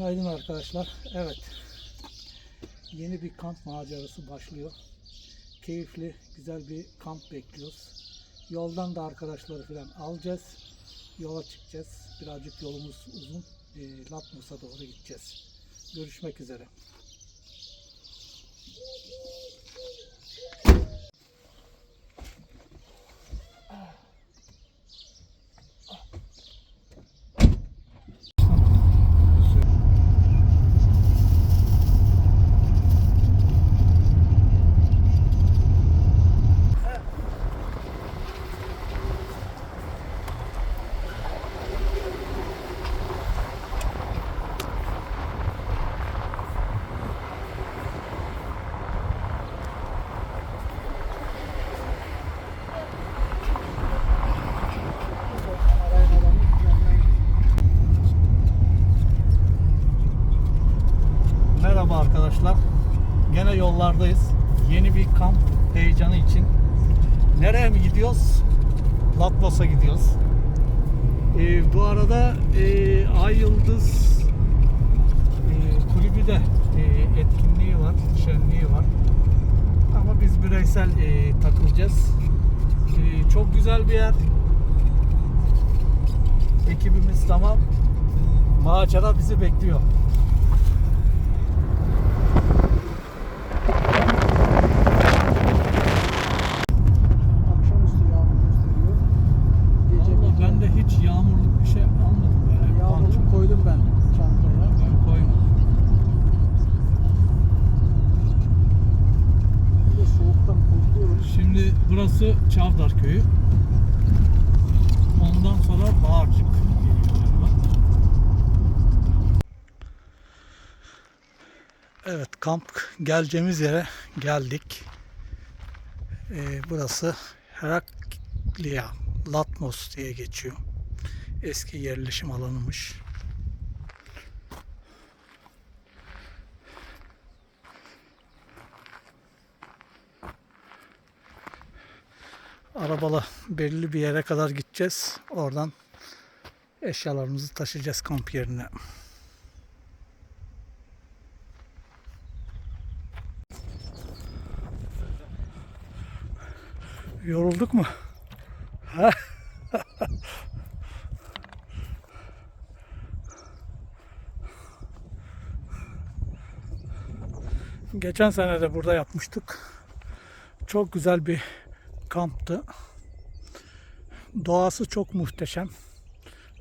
Günaydın arkadaşlar. Evet. Yeni bir kamp macerası başlıyor. Keyifli, güzel bir kamp bekliyoruz. Yoldan da arkadaşları falan alacağız. Yola çıkacağız. Birazcık yolumuz uzun. E, Latmos'a doğru gideceğiz. Görüşmek üzere. Merhaba arkadaşlar. Gene yollardayız. Yeni bir kamp heyecanı için. Nereye mi gidiyoruz? Latmos'a gidiyoruz. Ee, bu arada e, Ay Yıldız e, kulübü de e, etkinliği var, şenliği var. Ama biz bireysel e, takılacağız. E, çok güzel bir yer. Ekibimiz tamam. Macera bizi bekliyor. Burası Çavdar Köyü. Ondan sonra Bağırcık geliyor galiba. Evet kamp geleceğimiz yere geldik. Ee, burası Heraklia Latmos diye geçiyor. Eski yerleşim alanımış. Arabalı belli bir yere kadar gideceğiz. Oradan eşyalarımızı taşıyacağız kamp yerine. Yorulduk mu? Geçen sene de burada yapmıştık. Çok güzel bir kamptı. Doğası çok muhteşem.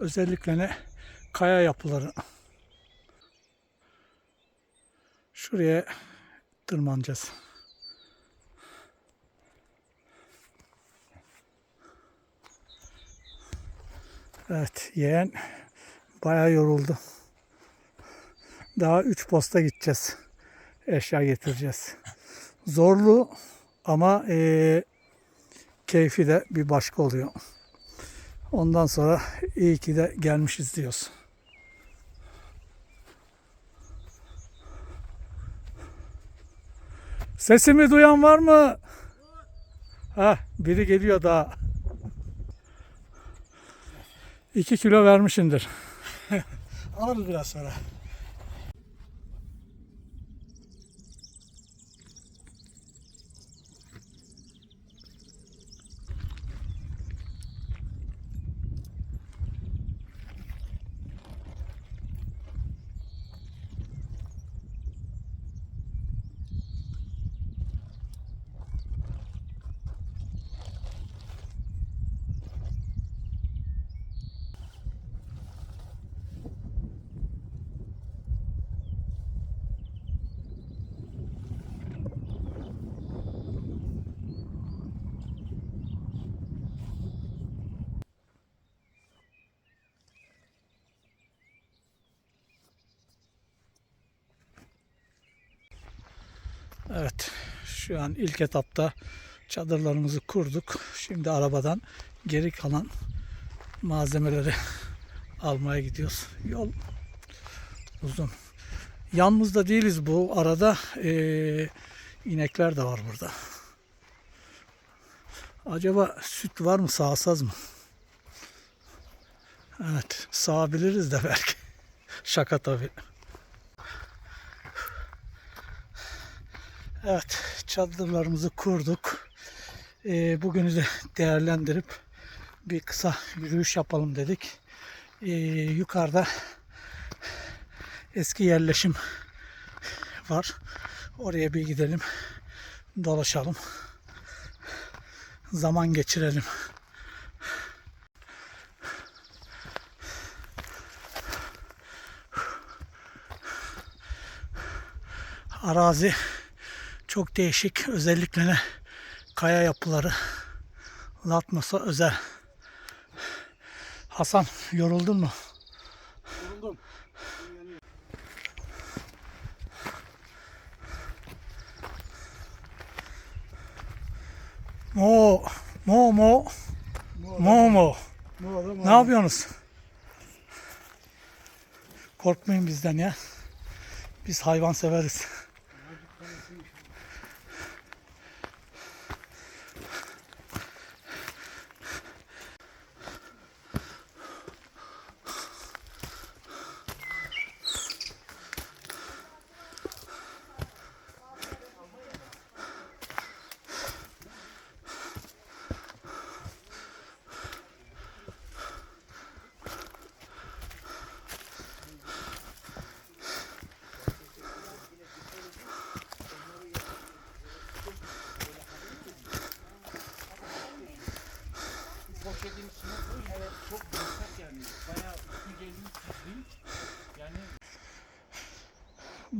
Özellikle ne kaya yapıları. Şuraya tırmanacağız. Evet, yeğen bayağı yoruldu. Daha 3 posta gideceğiz. Eşya getireceğiz. Zorlu ama eee keyfi de bir başka oluyor. Ondan sonra iyi ki de gelmişiz diyoruz. Sesimi duyan var mı? Ha, biri geliyor daha. 2 kilo vermişindir. Alırız biraz sonra. Evet, şu an ilk etapta çadırlarımızı kurduk. Şimdi arabadan geri kalan malzemeleri almaya gidiyoruz. Yol uzun. Yalnız da değiliz bu arada. Ee, inekler de var burada. Acaba süt var mı sağsaz mı? Evet sağabiliriz de belki. Şaka tabii. Evet, çadırlarımızı kurduk. Ee, bugünü de değerlendirip bir kısa yürüyüş yapalım dedik. Ee, yukarıda eski yerleşim var. Oraya bir gidelim, dolaşalım. Zaman geçirelim. Arazi çok değişik. Özellikle de kaya yapıları. Latmos'a özel. Hasan yoruldun mu? Yoruldum. Mo, mo, mo, mo, mo. Ne yapıyorsunuz? Korkmayın bizden ya. Biz hayvan severiz.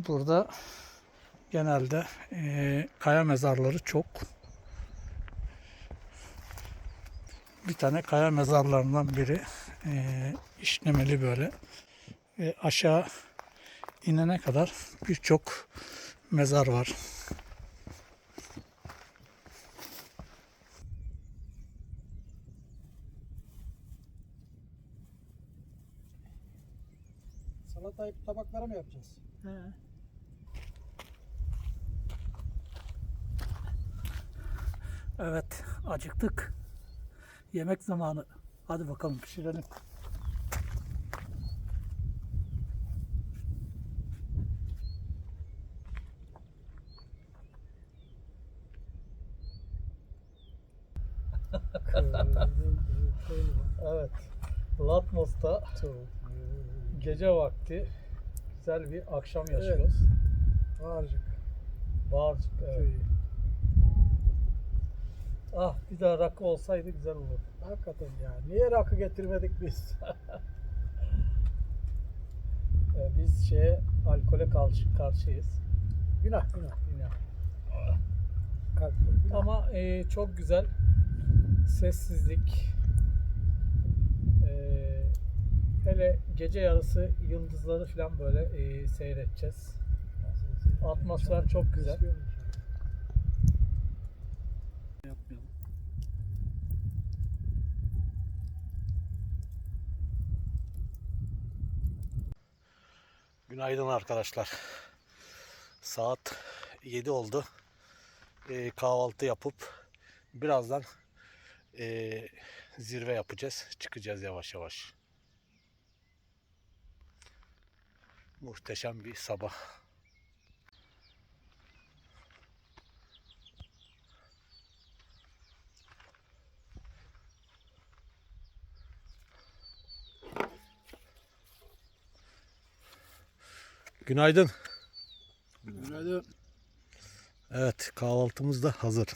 Burada genelde eee, kaya mezarları çok. Bir tane kaya mezarlarından biri eee, işlemeli böyle. Ve aşağı inene kadar birçok mezar var. Salatayı tabaklara mı yapacağız? Evet, acıktık. Yemek zamanı. Hadi bakalım pişirelim. evet. Latmos'ta gece vakti güzel bir akşam yaşıyoruz. Harcık Bağırcık. Evet. köyü. Ah bir daha rakı olsaydı güzel olurdu. Hakikaten ya. Niye rakı getirmedik biz? Ee, biz şeye alkole karşı, karşıyız. günah günah. Alkol, günah. Ama e, çok güzel sessizlik. Ee, hele gece yarısı yıldızları falan böyle e, seyredeceğiz. Atmosfer çok güzel. Günaydın arkadaşlar. Saat 7 oldu. Ee, kahvaltı yapıp birazdan ee, zirve yapacağız. Çıkacağız yavaş yavaş. Muhteşem bir sabah. Günaydın. Günaydın. Evet kahvaltımız da hazır.